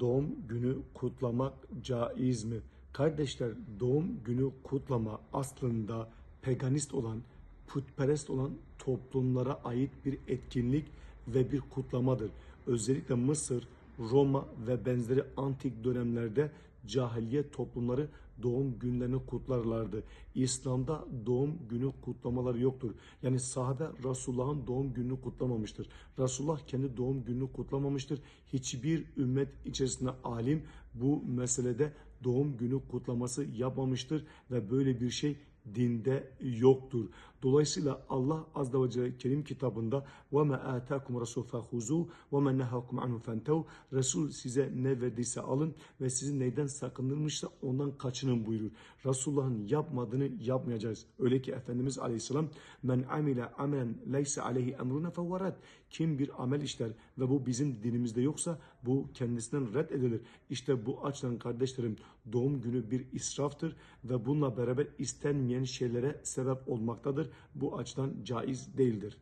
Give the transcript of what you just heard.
doğum günü kutlamak caiz mi? Kardeşler doğum günü kutlama aslında paganist olan, putperest olan toplumlara ait bir etkinlik ve bir kutlamadır. Özellikle Mısır, Roma ve benzeri antik dönemlerde cahiliye toplumları doğum günlerini kutlarlardı. İslam'da doğum günü kutlamaları yoktur. Yani sahabe Resulullah'ın doğum gününü kutlamamıştır. Resulullah kendi doğum gününü kutlamamıştır. Hiçbir ümmet içerisinde alim bu meselede doğum günü kutlaması yapmamıştır ve böyle bir şey dinde yoktur. Dolayısıyla Allah azze ve celle Kerim kitabında ve me atakum rasul fahuzu ve men nehakum anhu fentev Resul size ne verdiyse alın ve sizi neyden sakındırmışsa ondan kaçının buyurur. Resulullah'ın yapmadığını yapmayacağız. Öyle ki Efendimiz aleyhisselam men amile amelen leyse aleyhi emruna fevvarat kim bir amel işler ve bu bizim dinimizde yoksa bu kendisinden red edilir. İşte bu açıdan kardeşlerim doğum günü bir israftır ve bununla beraber istenmeyen şeylere sebep olmaktadır. Bu açıdan caiz değildir.